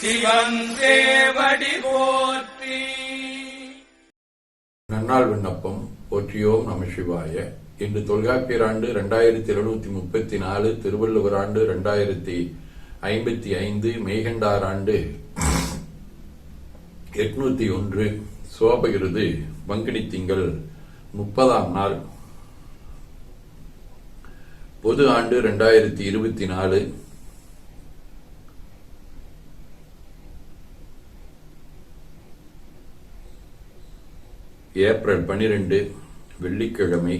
சிவன் போற்றி. நன்னாள் விண்ணப்பம் போற்றியோம் நம சிவாய. இன்று தொல்காப்பியர் ஆண்டு இரண்டாயிரத்தி எழுநூத்தி முப்பத்தி நாலு திருவள்ளுவர் ஆண்டு இரண்டாயிரத்தி ஐம்பத்தி ஐந்து மெய்கண்டார் ஆண்டு எட்நூத்தி ஒன்று சோபகிருது பங்குனி திங்கள் முப்பதாம் நாள். பொது ஆண்டு இரண்டாயிரத்தி இருபத்தி நாலு ஏப்ரல் பனிரெண்டு வெள்ளிக்கிழமை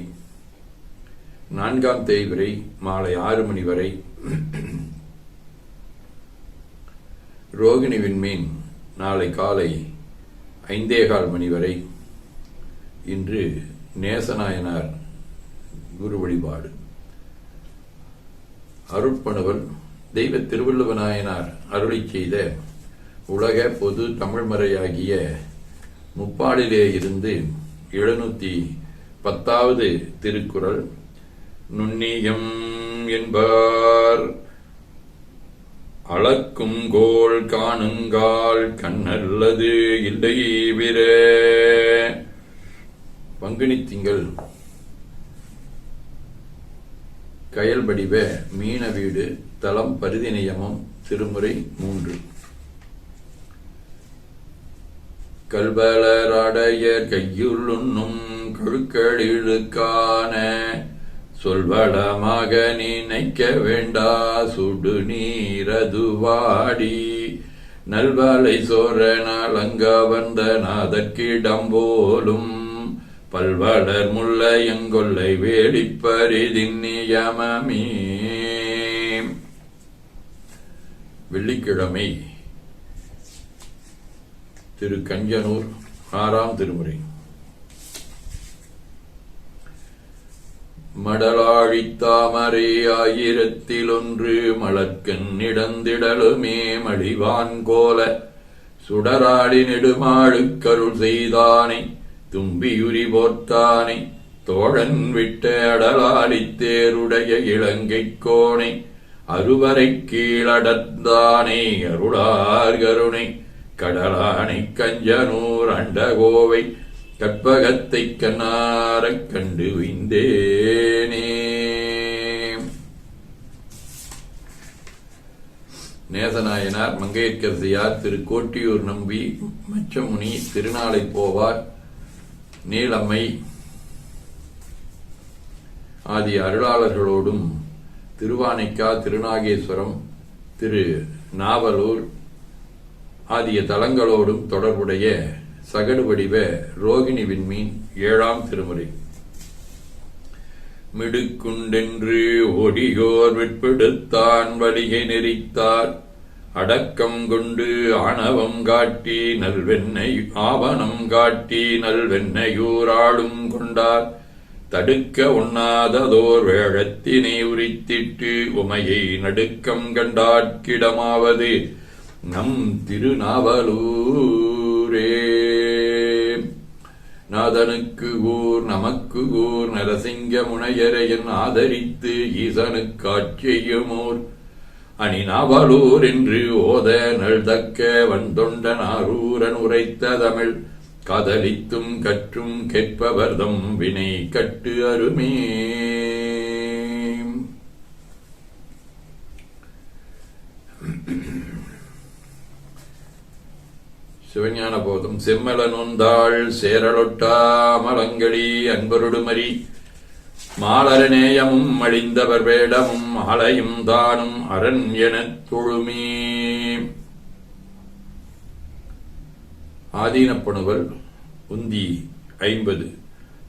நான்காம் தேய்விரை மாலை ஆறு மணி வரை ரோகிணி விண்மீன் நாளை காலை ஐந்தேகால் மணி வரை இன்று நேசநாயனார் குரு வழிபாடு. அருட்பணுவல் தெய்வ திருவள்ளுவநாயனார் அருளை செய்த உலக பொது தமிழ்மறையாகிய முப்பாடிலே இருந்து எழுநூத்தி பத்தாவது திருக்குறள். நுண்ணியம் என்பார். அளக்கும் கோல் காணுங்கால் கண்ணல்லது இல்லை விர. பங்குனி திங்கள். கயல்படிவ மீன வீடு தலம் பரிதி நியமம் திருமுறை மூன்று. கல்வலரடையர் கையுள் உண்ணும் கொழுக்களிழுக்கான சொல்வளமாக நினைக்க வேண்டா சுடு நீரதுவாடி நல்வலை சோரனால் நாளங்க வந்த நாதற்கிடம் போலும் பல்வளர் முல்லையங்கொல்லை வேடிப்பரிதின் நியமமே. வெள்ளிக்கிழமை திரு கஞ்சனூர் ஆறாம் திருமுறை. மடலாழித்தாமரே ஆயிரத்திலொன்று மலர்க்கண் இடந்திடலுமே மடிவான் கோல சுடராடி நெடுமாழு கருள் செய்தானை தும்பியுரி போர்த்தானை தோழன் விட்ட அடலாடித் தேருடைய இலங்கைக் கோணை அறுவரை கீழடர்ந்தானை அருளார் கருணை கடலானை கஞ்சனூர் அண்டகோவை கற்பகத்தைக் கண்ணாரக் கண்டு வைந்தேனே. நேசநாயனார் மங்கையர்க்கரசியார் திரு கோட்டியூர் நம்பி மச்சமுனி திருநாளை போவார். நீலம்மை ஆதி அருளாளர்களோடும் திருவானைக்கா திருநாகேஸ்வரம் திரு நாவலூர் ஆகிய தலங்களோடும் தொடர்புடைய சகடு வடிவ ரோகிணி விண்மீன் ஏழாம் திருமுறை. மிடுக்குண்டென்று ஒடியோர் விற்பெடுத்தான் வழியை நெறித்தார். அடக்கம் கொண்டு ஆணவம் காட்டி நல்வெண்ணை ஆவணம் காட்டி நல்வெண்ணையூராளும் கொண்டார். தடுக்க உண்ணாததோர் வேழத்தினை உரித்திட்டு உமையை நடுக்கம் கண்டாட்கிடமாவது நம் திருநாவலூரே. நாதனுக்கு ஊர் நமக்கு ஊர் நரசிங்க முனையரையன் ஆதரித்து ஈசனுக்காட்சியுமோர் அணி நாவலூர் என்று ஓத நல்தக்க வந்தொண்டன் ஆரூரன் உரைத்த தமிழ். காதலித்தும் கற்றும் கேட்பவர்தம் வினை கட்டு அருமே. சிவஞான போதும் செம்மல நொந்தாள் சேரலொட்டா மலங்கடி அன்பருடுமரி மாலரநேயமும் அழிந்தவர் வேடமும் அலையும் தானும் அரண் எனத் தொழுமே. ஆதீனப்பணுவல் உந்தி ஐம்பது.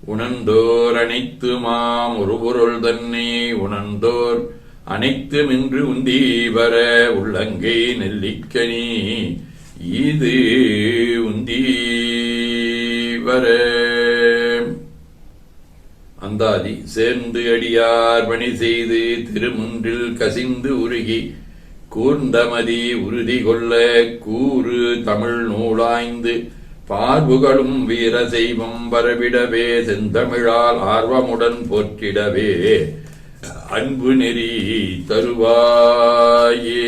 உணர்ந்தோர் அனைத்து மாம் ஒரு பொருள் தன்னை உணர்ந்தோர் அனைத்துமின்று உந்தி வர உள்ளங்கை நெல்லிக்கனி. இது உந்தி அந்தாதி சேர்ந்து அடியார் பணி செய்து திருமுன்றில் கசிந்து உருகி கூர்ந்தமதி உறுதி கொள்ள கூறு தமிழ் நூலாய்ந்து பார்வுகளும் வீர செய்வம் வரவிடவே செந்தமிழால் ஆர்வமுடன் போற்றிடவே. அன்பு நெறி தருவாயே.